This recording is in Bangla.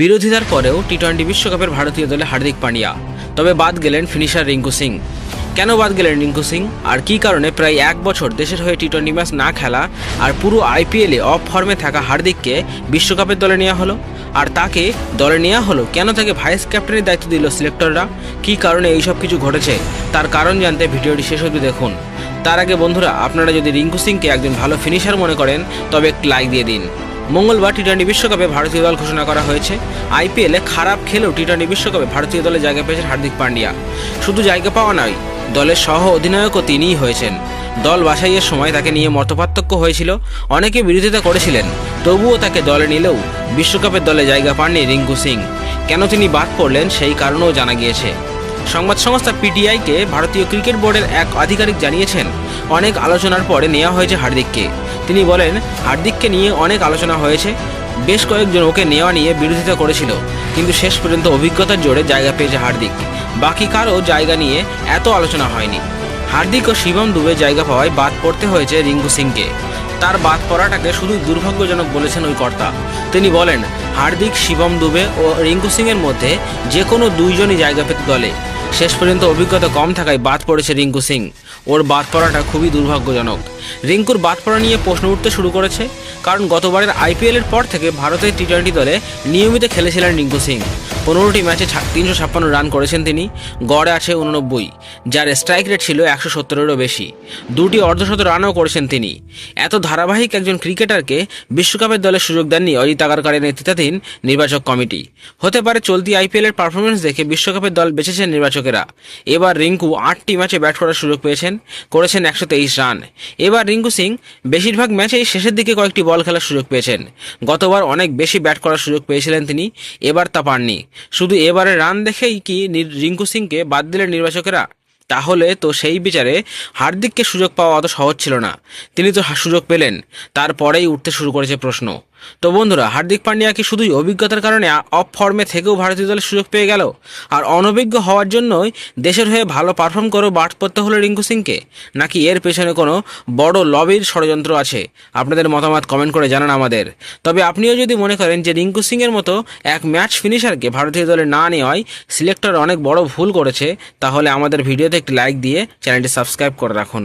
বিরোধিতার পরেও টি টোয়েন্টি বিশ্বকাপের ভারতীয় দলে হার্দিক পান্ডিয়া। তবে বাদ গেলেন ফিনিশার রিঙ্কু সিং। কেন বাদ গেলেন রিঙ্কু সিং? আর কী কারণে প্রায় এক বছর দেশের হয়ে টি টোয়েন্টি ম্যাচ না খেলা আর পুরো আইপিএলে অফ ফর্মে থাকা হার্দিককে বিশ্বকাপের দলে নেওয়া হলো? আর তাকে দলে নেওয়া হলো? কেন তাকে ভাইস ক্যাপ্টেনের দায়িত্ব দিল সিলেক্টররা? কী কারণে এইসব কিছু ঘটেছে? তার কারণ জানতে ভিডিওটি শেষ অবধি দেখুন। তার আগে বন্ধুরা, আপনারা যদি রিঙ্কু সিংকে একজন ভালো ফিনিশার মনে করেন, তবে একটি লাইক দিয়ে দিন। মঙ্গলবার টি টোয়েন্টি বিশ্বকাপে ভারতীয় দল ঘোষণা করা হয়েছে। আইপিএলে খারাপ খেলেও টি টোয়েন্টি বিশ্বকাপে ভারতীয় দলে জায়গা পেয়েছেন হার্দিক পান্ডিয়া। শুধু জায়গা পাওয়া নয়, দলের সহ অধিনায়কও তিনিই হয়েছেন। দল বাছাইয়ের সময় তাকে নিয়ে মতপার্থক্য হয়েছিল, অনেকে বিরোধিতা করেছিলেন। তবুও তাকে দলে নিলেও বিশ্বকাপের দলে জায়গা পাননি রিঙ্কু সিং। কেন তিনি বাদ পড়লেন সেই কারণেও জানা গিয়েছে। সংবাদ সংস্থা পিটিআইকে ভারতীয় ক্রিকেট বোর্ডের এক আধিকারিক জানিয়েছেন, অনেক আলোচনার পরে নেওয়া হয়েছে হার্দিককে। তিনি বলেন, হার্দিককে নিয়ে অনেক আলোচনা হয়েছে। বেশ কয়েকজন ওকে নেওয়া নিয়ে বিরোধিতা করেছিল। কিন্তু শেষ পর্যন্ত অভিজ্ঞতার জোরে জায়গা পেয়েছে হার্দিক। বাকি কারও জায়গা নিয়ে এত আলোচনা হয়নি। হার্দিক ও শিবম দুবে জায়গা পাওয়ায় বাদ পড়তে হয়েছে রিঙ্কু সিংকে। তার বাদ পড়াটাকে শুধু দুর্ভাগ্যজনক বলেছেন ওই কর্তা। তিনি বলেন, হার্দিক, শিবম দুবে ও রিঙ্কু সিংয়ের মধ্যে যে কোনো দুইজনই জায়গা পেতে দলে। শেষ পর্যন্ত অভিজ্ঞতা কম থাকায় বাদ পড়েছে রিঙ্কু সিং। ওর বাদ পড়াটা খুবই দুর্ভাগ্যজনক। রিঙ্কুর বাদ পড়া নিয়ে প্রশ্ন উঠতে শুরু করেছে, কারণ গতবারের আইপিএলের পর থেকে ভারতের টি টোয়েন্টি দলে নিয়মিত খেলেছিলেন রিঙ্কু সিং। পনেরোটি ম্যাচে তিনশো ছাপ্পান্ন রান করেছেন তিনি। গড়ে আছে উননব্বই। যার স্ট্রাইক রেট ছিল একশো সত্তরেরও বেশি। দুটি অর্ধশত রানও করেছেন তিনি। এত ধারাবাহিক একজন ক্রিকেটারকে বিশ্বকাপের দলে সুযোগ দেননি অজিত আগারকারের নেতৃত্বাধীন নির্বাচক কমিটি। হতে পারে চলতি আইপিএলের পারফরমেন্স দেখে বিশ্বকাপের দল বেছেছেন নির্বাচকেরা। এবার রিঙ্কু আটটি ম্যাচে ব্যাট করার সুযোগ পেয়েছেন, করেছেন একশো তেইশ রান। এবার রিঙ্কু সিং বেশিরভাগ ম্যাচেই শেষের দিকে কয়েকটি বল খেলার সুযোগ পেয়েছেন। গতবার অনেক বেশি ব্যাট করার সুযোগ পেয়েছিলেন তিনি, এবার তা পাননি। শুধু এবারে রান দেখেই কি রিঙ্কু সিংকে বাদ দিলেন নির্বাচকেরা? তাহলে তো সেই বিচারে হার্দিককে সুযোগ পাওয়া অত সহজ ছিল না। তিনি তো সুযোগ পেলেন। তারপরেই উঠতে শুরু করেছে প্রশ্ন। তো বন্ধুরা, হার্দিক পান্ডিয়া কি শুধুই অভিজ্ঞতার কারণে অফ ফর্মে থেকেও ভারতীয় দলের সুযোগ পেয়ে গেল? আর অনভিজ্ঞ হওয়ার জন্যই দেশের হয়ে ভালো পারফর্ম করেও বাদ পড়তে হলো রিঙ্কু সিংকে? নাকি এর পেছনে কোনো বড় লবির ষড়যন্ত্র আছে? আপনাদের মতামত কমেন্ট করে জানান আমাদের। তবে আপনিও যদি মনে করেন যে রিঙ্কু সিংয়ের মতো এক ম্যাচ ফিনিশারকে ভারতীয় দলে না নেওয়ায় সিলেক্টর অনেক বড় ভুল করেছে, তাহলে আমাদের ভিডিওতে একটি লাইক দিয়ে চ্যানেলটি সাবস্ক্রাইব করে রাখুন।